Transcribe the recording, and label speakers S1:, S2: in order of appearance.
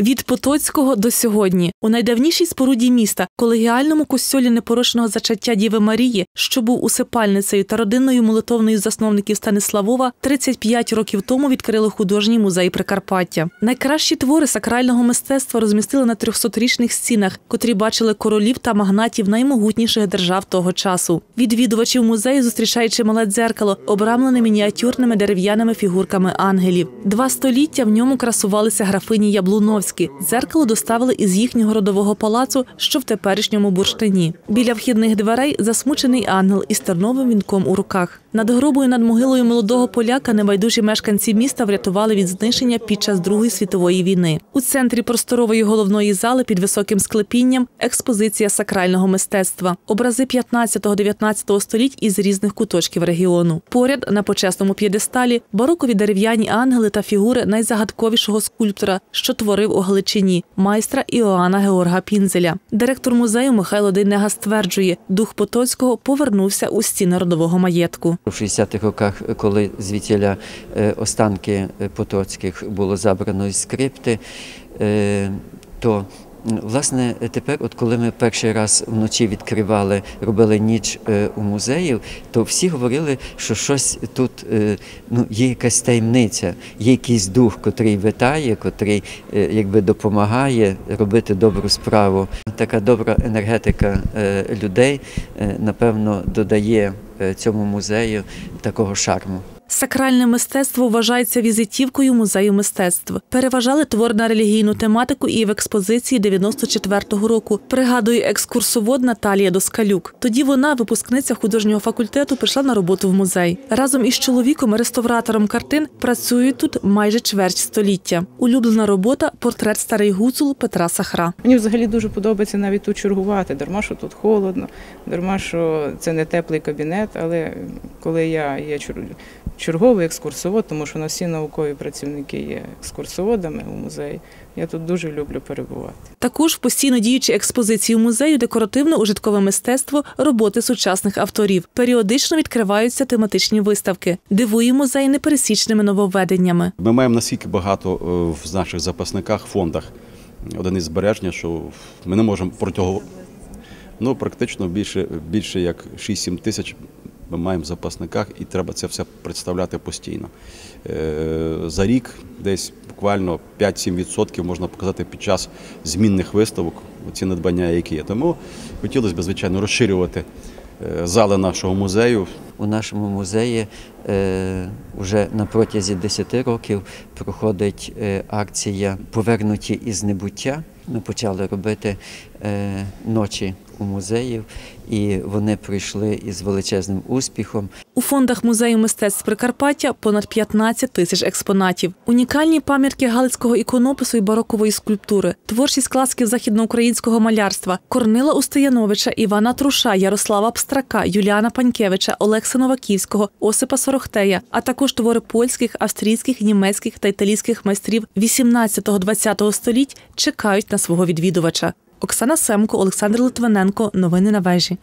S1: Від Потоцького до сьогодні у найдавнішій споруді міста, колегіальному костьолі непорочного зачаття Діви Марії, що був усипальницею та родинною молитовною засновників Станиславова, 35 років тому відкрили художній музей Прикарпаття. Найкращі твори сакрального мистецтва розмістили на 300-річних стінах, котрі бачили королів та магнатів наймогутніших держав того часу. Відвідувачів музею зустрічаючи мале дзеркало, обрамлене мініатюрними дерев'яними фігурками ангелів. Два століття в ньому красувалися графині Яблуновські. Дзеркало доставили із їхнього родового палацу, що в теперішньому бурштині. Біля вхідних дверей засмучений ангел із терновим вінком у руках. Над гробою над могилою молодого поляка небайдужі мешканці міста врятували від знищення під час Другої світової війни. У центрі просторової головної зали під високим склепінням експозиція сакрального мистецтва, образи 15-19 століть із різних куточків регіону. Поряд на почесному п'єдесталі барокові дерев'яні ангели та фігури найзагадковішого скульптора, що творив у Галичині, майстра Іоанна Георга Пінзеля. Директор музею Михайло Дейнега стверджує, дух Потоцького повернувся у стіни родового маєтку.
S2: У 60-х роках, коли звідтіля е, останки е, Потоцьких було забрано із скрипти, е, то власне тепер, от коли ми перший раз вночі відкривали, робили ніч е, у музеї, то всі говорили, що щось тут е, ну, є якась таємниця, є якийсь дух, котрий витає, котрий е, якби допомагає робити добру справу. Така добра енергетика людей, напевно, додає цьому музею такого шарму.
S1: Сакральне мистецтво вважається візитівкою музею мистецтв. Переважали твор на релігійну тематику і в експозиції 94-го року. Пригадує екскурсовод Наталія Доскалюк. Тоді вона, випускниця художнього факультету, прийшла на роботу в музей. Разом із чоловіком, реставратором картин, працюють тут майже чверть століття. Улюблена робота портрет старий гуцул Петра Сахра.
S3: Мені взагалі дуже подобається навіть тут чергувати, дарма, що тут холодно, дарма, що це не теплий кабінет, але коли я є черговий екскурсовод, тому що у нас всі наукові працівники є екскурсоводами у музеї, я тут дуже люблю перебувати.
S1: Також в постійно діючій експозиції музею декоративно-ужиткове мистецтво роботи сучасних авторів. Періодично відкриваються тематичні виставки. Дивує музей непересічними нововведеннями.
S4: Ми маємо наскільки багато е, в наших запасниках, фондах одиниць збереження, що ми не можемо протягом ну, практично більше, більше як 6-7 тисяч ми маємо в запасниках, і треба це все представляти постійно. Е, За рік десь буквально 5-7% можна показати під час змінних виставок, ці надбання, які є. Тому хотілося б, звичайно, розширювати е, зали нашого музею.
S2: У нашому музеї е, вже на протязі 10 років проходить акція Повернуті із небуття. Ми почали робити ночі у музеї, і вони прийшли із величезним успіхом.
S1: У фондах музею мистецтв Прикарпаття понад 15 тисяч експонатів. Унікальні пам'ятки галицького іконопису і барокової скульптури, творчість класків західноукраїнського малярства, Корнила Устияновича, Івана Труша, Ярослава Пстрака, Юліана Панькевича, Олекса Новаківського, Осипа Сорохтея, а також твори польських, австрійських, німецьких та італійських майстрів 18-20 століть чекають на свого відвідувача. Оксана Семко, Олександр Литвиненко. Новини на вежі.